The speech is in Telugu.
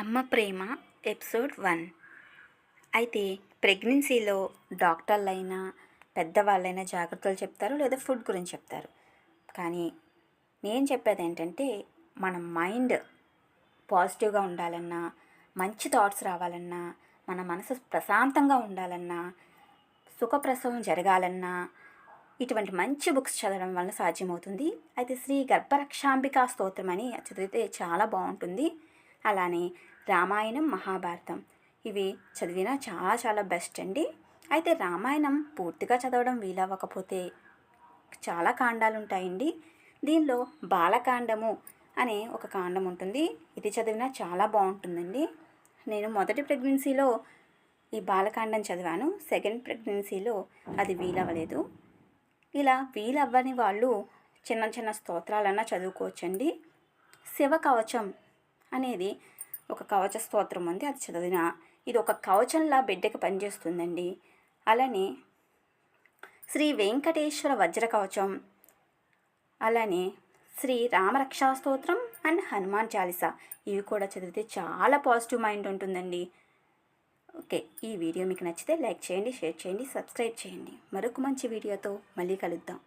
అమ్మ ప్రేమ ఎపిసోడ్ వన్. అయితే ప్రెగ్నెన్సీలో డాక్టర్లైనా పెద్దవాళ్ళైనా జాగ్రత్తలు చెప్తారు లేదా ఫుడ్ గురించి చెప్తారు. కానీ నేను చెప్పేది ఏంటంటే మన మైండ్ పాజిటివ్గా ఉండాలన్నా మంచి థాట్స్ రావాలన్నా మన మనసు ప్రశాంతంగా ఉండాలన్నా సుఖప్రసవం జరగాలన్నా ఇటువంటి మంచి బుక్స్ చదవడం వల్ల సాధ్యమవుతుంది. అయితే శ్రీ గర్భరక్షాంబికా స్తోత్రం అని చదివితే చాలా బాగుంటుంది. అలానే రామాయణం మహాభారతం. ఇవి చదివినా చాలా చాలా బెస్ట్ అండి. అయితే రామాయణం పూర్తిగా చదవడం వీలవ్వకపోతే చాలా కాండాలు ఉంటాయండి దీనిలో బాలకాండము అనే ఒక కాండం ఉంటుంది. ఇది చదివినా చాలా బాగుంటుందండి. నేను మొదటి ప్రెగ్నెన్సీలో ఈ బాలకాండం చదివాను. సెకండ్ ప్రెగ్నెన్సీలో అది వీలవ్వలేదు. ఇలా వీలవ్వని వాళ్ళు చిన్న చిన్న స్తోత్రాలన్నా చదువుకోవచ్చండి. శివ కవచం అనేది ఒక కవచ స్తోత్రం ఉంది అది చదివిన. ఇది ఒక కవచంలా బిడ్డకి పనిచేస్తుందండి. అలానే శ్రీ వెంకటేశ్వర వజ్ర కవచం అలానే శ్రీ రామరక్షా స్తోత్రం అండ్ హనుమాన్ చాలీసా. ఇవి కూడా చదివితే చాలా పాజిటివ్ మైండ్ ఉంటుందండి. ఓకే ఈ వీడియో మీకు నచ్చితే లైక్ చేయండి షేర్ చేయండి సబ్స్క్రైబ్ చేయండి. మరొక మంచి వీడియోతో మళ్ళీ కలుద్దాం.